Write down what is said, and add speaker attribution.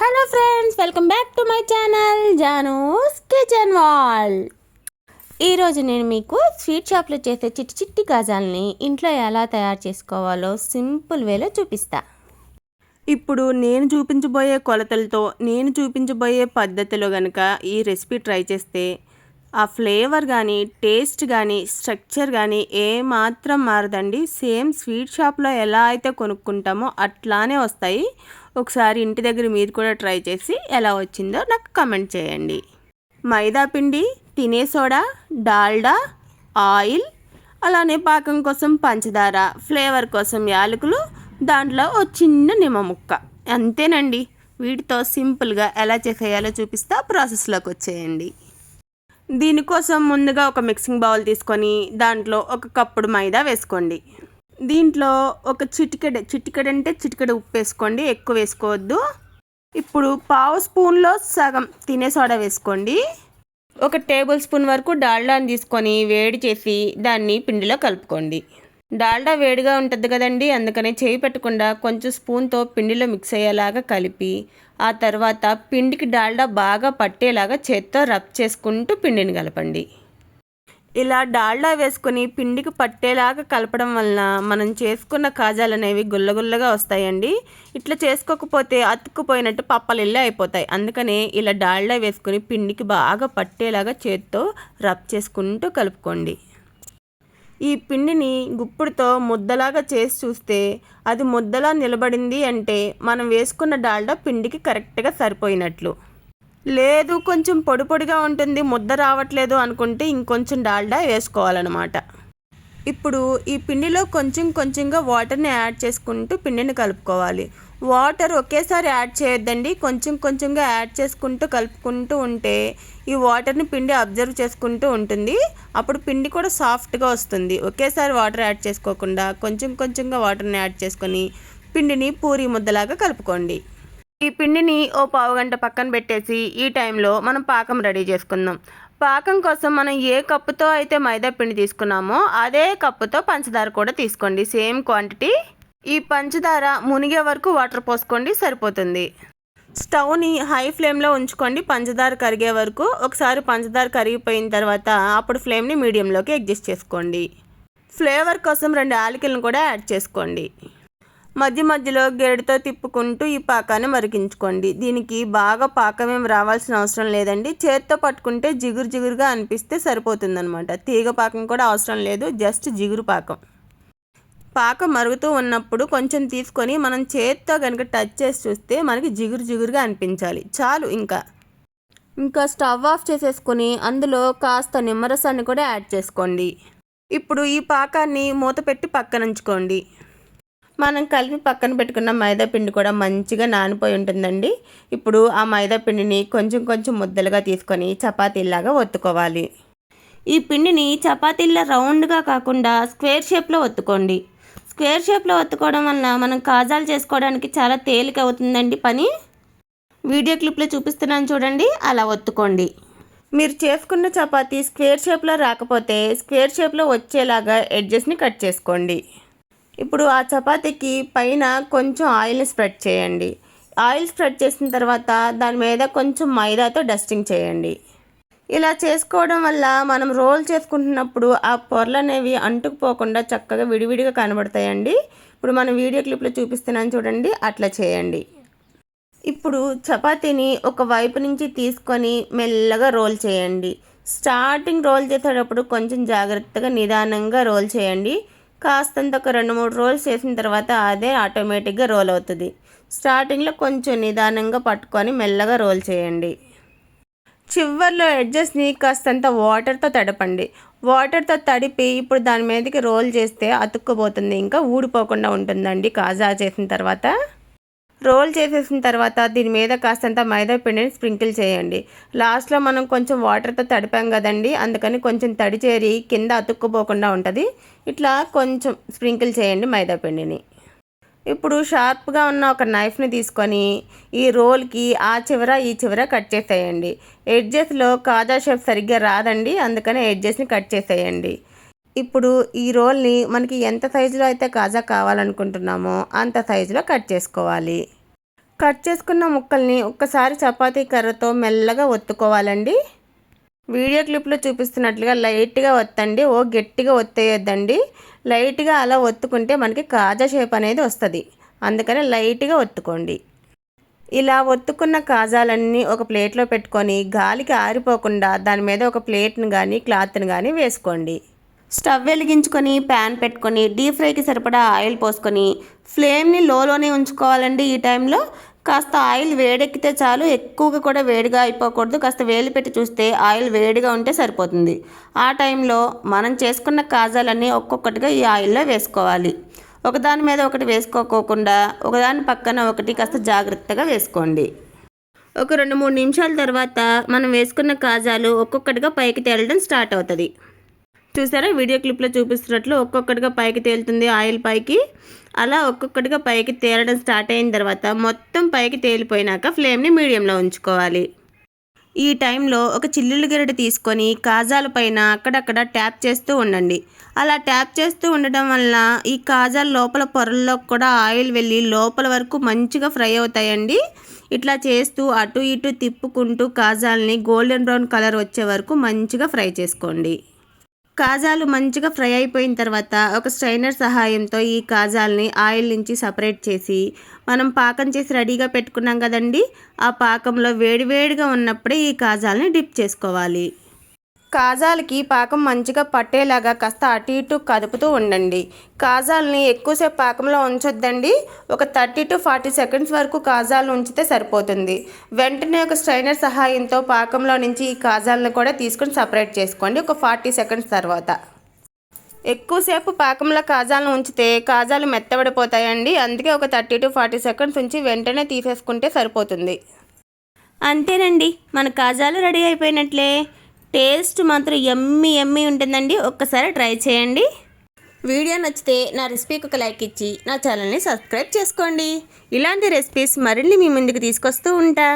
Speaker 1: Hello friends welcome back to my channel Janu's kitchen వాల్ ఈరోజు నేను మీకు స్వీట్ షాప్లో చేసే చిట్టి చిట్టి గాజాలని ఇంట్లో ఎలా తయారు చేసుకోవాలో సింపుల్ వేలో చూపిస్తా.
Speaker 2: ఇప్పుడు నేను చూపించబోయే కొలతలతో నేను చూపించబోయే పద్ధతిలో కనుక ఈ రెసిపీ ట్రై చేస్తే ఆ ఫ్లేవర్ కానీ టేస్ట్ కానీ స్ట్రక్చర్ కానీ ఏ మాత్రం మారదండి. సేమ్ స్వీట్ షాప్లో ఎలా అయితే కొనుక్కుంటామో అట్లానే వస్తాయి. ఒకసారి ఇంటి దగ్గర మీరు కూడా ట్రై చేసి ఎలా వచ్చిందో నాకు కమెంట్ చేయండి. మైదా పిండి తినే సోడా డాల్డా ఆయిల్ అలానే పాకం కోసం పంచదార ఫ్లేవర్ కోసం యాలకులు దాంట్లో ఒక చిన్న నిమ్మ ముక్క. అంతేనండి. వీటితో సింపుల్గా ఎలా చేసేయాలో చూపిస్తా ప్రాసెస్లోకి వచ్చేయండి. దీనికోసం ముందుగా ఒక మిక్సింగ్ బౌల్ తీసుకొని దాంట్లో ఒక కప్పుడు మైదా వేసుకోండి. దీంట్లో ఒక చిటికెడ చిటికెడ అంటే చిటికెడ ఉప్పు వేసుకోండి ఎక్కువ వేసుకోవద్దు. ఇప్పుడు పావు స్పూన్లో సగం తినే సోడా వేసుకోండి. ఒక టేబుల్ స్పూన్ వరకు డాల్డాని తీసుకొని వేడి చేసి దాన్ని పిండిలో కలుపుకోండి. డాల్డా వేడిగా ఉంటుంది కదండి అందుకని చేయి పెట్టకుండా కొంచెం స్పూన్తో పిండిలో మిక్స్ అయ్యేలాగా కలిపి ఆ తర్వాత పిండికి డాల్డా బాగా పట్టేలాగా చేత్తో రబ్ చేసుకుంటూ పిండిని కలపండి. ఇలా డాల్డా వేసుకొని పిండికి పట్టేలాగా కలపడం వలన మనం చేసుకున్న కాజాలు అనేవి గుల్లగుల్లగా వస్తాయండి. ఇట్లా చేసుకోకపోతే అతుక్కుపోయినట్టు పప్పలిల్లే అయిపోతాయి. అందుకనే ఇలా డాల్డా వేసుకొని పిండికి బాగా పట్టేలాగా చేత్తో రబ్ చేసుకుంటూ కలుపుకోండి. ఈ పిండిని గుప్పుడుతో ముద్దలాగా చేసి చూస్తే అది ముద్దలా నిలబడింది అంటే మనం వేసుకున్న డాల్డా పిండికి కరెక్ట్గా సరిపోయినట్లు. లేదు కొంచెం పొడి పొడిగా ఉంటుంది ముద్ద రావట్లేదు అనుకుంటే ఇంకొంచెం డాల్డా వేసుకోవాలన్నమాట. ఇప్పుడు ఈ పిండిలో కొంచెం కొంచెంగా వాటర్ని యాడ్ చేసుకుంటూ పిండిని కలుపుకోవాలి. వాటర్ ఒకేసారి యాడ్ చేయొద్దండి. కొంచెం కొంచెంగా యాడ్ చేసుకుంటూ కలుపుకుంటూ ఉంటే ఈ వాటర్ని పిండి అబ్జర్వ్ చేసుకుంటూ ఉంటుంది. అప్పుడు పిండి కూడా సాఫ్ట్గా వస్తుంది. ఒకేసారి వాటర్ యాడ్ చేసుకోకుండా కొంచెం కొంచెంగా వాటర్ని యాడ్ చేసుకొని పిండిని పూరి ముద్దలాగా కలుపుకోండి. ఈ పిండిని ఓ పావు గంట పక్కన పెట్టేసి ఈ టైంలో మనం పాకం రెడీ చేసుకుందాం. పాకం కోసం మనం ఏ కప్పుతో అయితే మైదా పిండి తీసుకున్నామో అదే కప్పుతో పంచదార కూడా తీసుకోండి. సేమ్ క్వాంటిటీ ఈ పంచదార మునిగే వరకు వాటర్ పోసుకోండి సరిపోతుంది. స్టవ్ని హై ఫ్లేమ్లో ఉంచుకోండి పంచదార కరిగే వరకు. ఒకసారి పంచదార కరిగిపోయిన తర్వాత అప్పుడు ఫ్లేమ్ని మీడియంలోకి అడ్జస్ట్ చేసుకోండి. ఫ్లేవర్ కోసం రెండు యాలకులను కూడా యాడ్ చేసుకోండి. మధ్య మధ్యలో గేడుతో తిప్పుకుంటూ ఈ పాకాన్ని మరిగించుకోండి. దీనికి బాగా పాకం ఏం రావాల్సిన అవసరం లేదండి. చేత్తో పట్టుకుంటే జిగురు జిగురుగా అనిపిస్తే సరిపోతుందనమాట తీగ పాకం కూడా అవసరం లేదు జస్ట్ జిగురు పాకం. పాకం మరుగుతూ ఉన్నప్పుడు కొంచెం తీసుకొని మనం చేత్తో కనుక టచ్ చేసి చూస్తే మనకి జిగురు జిగురుగా అనిపించాలి. చాలు ఇంకా. ఇంకా స్టవ్ ఆఫ్ చేసేసుకొని అందులో కాస్త నిమ్మరసాన్ని కూడా యాడ్ చేసుకోండి. ఇప్పుడు ఈ పాకాన్ని మూత పెట్టి పక్కన ఉంచుకోండి. మనం కలిపి పక్కన పెట్టుకున్న మైదా పిండి కూడా మంచిగా నానిపోయి ఉంటుందండి. ఇప్పుడు ఆ మైదా పిండిని కొంచెం కొంచెం ముద్దలుగా తీసుకొని చపాతీలాగా ఒత్తుకోవాలి. ఈ పిండిని చపాతీల్లో రౌండ్గా కాకుండా స్క్వేర్ షేప్లో ఒత్తుకోండి. స్క్వేర్ షేప్లో ఒత్తుకోవడం వల్ల మనం కాజాలు చేసుకోవడానికి చాలా తేలిక అవుతుందండి పని. వీడియో క్లిప్లో చూపిస్తున్నాను చూడండి అలా ఒత్తుకోండి. మీరు చేసుకున్న చపాతి స్క్వేర్ షేప్లో రాకపోతే స్క్వేర్ షేప్లో వచ్చేలాగా ఎడ్జెస్ని కట్ చేసుకోండి. ఇప్పుడు ఆ చపాతీకి పైన కొంచెం ఆయిల్ని స్ప్రెడ్ చేయండి. ఆయిల్ స్ప్రెడ్ చేసిన తర్వాత దాని మీద కొంచెం మైదాతో డస్టింగ్ చేయండి. ఇలా చేసుకోవడం వల్ల మనం రోల్ చేసుకుంటున్నప్పుడు ఆ పొరలు అనేవి అంటుకుపోకుండా చక్కగా విడివిడిగా కనబడతాయండి. ఇప్పుడు మనం వీడియో క్లిప్లో చూపిస్తున్నాను చూడండి అట్లా చేయండి. ఇప్పుడు చపాతీని ఒక వైపు నుంచి తీసుకొని మెల్లగా రోల్ చేయండి. స్టార్టింగ్ రోల్ చేసేటప్పుడు కొంచెం జాగ్రత్తగా నిదానంగా రోల్ చేయండి. కాస్తంత ఒక రెండు మూడు రోల్స్ చేసిన తర్వాత అదే ఆటోమేటిక్గా రోల్ అవుతుంది. స్టార్టింగ్లో కొంచెం నిదానంగా పట్టుకొని మెల్లగా రోల్ చేయండి. చివర్లో ఎడ్జెస్ని కాస్తంత వాటర్తో తడపండి. వాటర్తో తడిపి ఇప్పుడు దాని మీదకి రోల్ చేస్తే అతుక్కుపోతుంది. ఇంకా ఊడిపోకుండా ఉంటుందండి కాజా చేసిన తర్వాత. రోల్ చేసేసిన తర్వాత దీని మీద కాస్తంత మైదా పిండిని స్ప్రింకిల్ చేయండి. లాస్ట్లో మనం కొంచెం వాటర్తో తడిపాం కదండి అందుకని కొంచెం తడి చేరి కింద అతుక్కుపోకుండా ఉంటుంది. ఇట్లా కొంచెం స్ప్రింకిల్ చేయండి మైదా పిండిని. ఇప్పుడు షార్ప్గా ఉన్న ఒక నైఫ్ని తీసుకొని ఈ రోల్కి ఆ చివర ఈ చివర కట్ చేసేయండి. ఎడ్జెస్లో కాజా షేప్ సరిగ్గా రాదండి అందుకని ఎడ్జెస్ని కట్ చేసేయండి. ఇప్పుడు ఈ రోల్ని మనకి ఎంత సైజులో అయితే కాజా కావాలనుకుంటున్నామో అంత సైజులో కట్ చేసుకోవాలి. కట్ చేసుకున్న ముక్కల్ని ఒక్కసారి చపాతీ కర్రతో మెల్లగా ఒత్తుకోవాలండి. వీడియో క్లిప్లో చూపిస్తున్నట్లుగా లైట్గా ఒత్తండి. ఓ గట్టిగా ఒత్తేయొద్దండి. లైట్గా అలా ఒత్తుకుంటే మనకి కాజా షేప్ అనేది వస్తుంది. అందుకని లైట్గా ఒత్తుకోండి. ఇలా ఒత్తుకున్న కాజాలన్నీ ఒక ప్లేట్లో పెట్టుకొని గాలికి ఆరిపోకుండా దాని మీద ఒక ప్లేట్ని కానీ క్లాత్ని కానీ వేసుకోండి. స్టవ్ వెలిగించుకొని ప్యాన్ పెట్టుకొని డీప్ ఫ్రైకి సరిపడా ఆయిల్ పోసుకొని ఫ్లేమ్ని లోలోనే ఉంచుకోవాలండి ఈ టైంలో. కాస్త ఆయిల్ వేడెక్కితే చాలు ఎక్కువగా కూడా వేడిగా అయిపోకూడదు. కాస్త వేలు పెట్టి చూస్తే ఆయిల్ వేడిగా ఉంటే సరిపోతుంది. ఆ టైంలో మనం చేసుకున్న కాజాలన్నీ ఒక్కొక్కటిగా ఈ ఆయిల్లో వేసుకోవాలి. ఒకదాని మీద ఒకటి వేసుకోకోకుండా ఒకదాని పక్కన ఒకటి కాస్త జాగ్రత్తగా వేసుకోండి. ఒక రెండు మూడు నిమిషాల తర్వాత మనం వేసుకున్న కాజాలు ఒక్కొక్కటిగా పైకి తేలడం స్టార్ట్ అవుతుంది. చూసారా? వీడియో క్లిప్లో చూపిస్తున్నట్లు ఒక్కొక్కటిగా పైకి తేలుతుంది ఆయిల్ పైకి. అలా ఒక్కొక్కటిగా పైకి తేలడం స్టార్ట్ అయిన తర్వాత మొత్తం పైకి తేలిపోయినాక ఫ్లేమ్ని మీడియంలో ఉంచుకోవాలి. ఈ టైంలో ఒక చిల్లులు గిరట తీసుకొని కాజాల పైన అక్కడక్కడ ట్యాప్ చేస్తూ ఉండండి. అలా ట్యాప్ చేస్తూ ఉండటం వల్ల ఈ కాజాల లోపల పొరల్లో కూడా ఆయిల్ వెళ్ళి లోపల వరకు మంచిగా ఫ్రై అవుతాయండి. ఇట్లా చేస్తూ అటు ఇటు తిప్పుకుంటూ కాజాల్ని గోల్డెన్ బ్రౌన్ కలర్ వచ్చే వరకు మంచిగా ఫ్రై చేసుకోండి. కాజాలు మంచిగా ఫ్రై అయిపోయిన తర్వాత ఒక స్ట్రైనర్ సహాయంతో ఈ కాజాల్ని ఆయిల్ నుంచి సపరేట్ చేసి మనం పాకం చేసి రెడీగా పెట్టుకున్నాం కదండి ఆ పాకంలో వేడివేడిగా ఉన్నప్పుడే ఈ కాజాల్ని డిప్ చేసుకోవాలి. కాజాలకి పాకం మంచిగా పట్టేలాగా కాస్త అటు ఇటు కదుపుతూ ఉండండి. కాజాలని ఎక్కువసేపు పాకంలో ఉంచొద్దండి. ఒక థర్టీ టు ఫార్టీ సెకండ్స్ వరకు కాజాలను ఉంచితే సరిపోతుంది. వెంటనే ఒక స్ట్రైనర్ సహాయంతో పాకంలో నుంచి ఈ కాజాలను కూడా తీసుకొని సపరేట్ చేసుకోండి ఒక ఫార్టీ సెకండ్స్ తర్వాత. ఎక్కువసేపు పాకంలో కాజాలను ఉంచితే కాజాలు మెత్తబడిపోతాయండి. అందుకే ఒక థర్టీ టు ఫార్టీ సెకండ్స్ ఉంచి వెంటనే తీసేసుకుంటే సరిపోతుంది. అంతేనండి. మన కాజాలు రెడీ అయిపోయినట్లే. టేస్ట్ మాత్రం ఎమ్మి ఎమ్మి ఉంటుందండి. ఒక్కసారి ట్రై చేయండి. వీడియో నచ్చితే నా రెసిపీకి ఒక లైక్ ఇచ్చి నా ఛానల్ని సబ్స్క్రైబ్ చేసుకోండి. ఇలాంటి రెసిపీస్ మరిన్ని మీ ముందుకు తీసుకొస్తూ ఉంటా.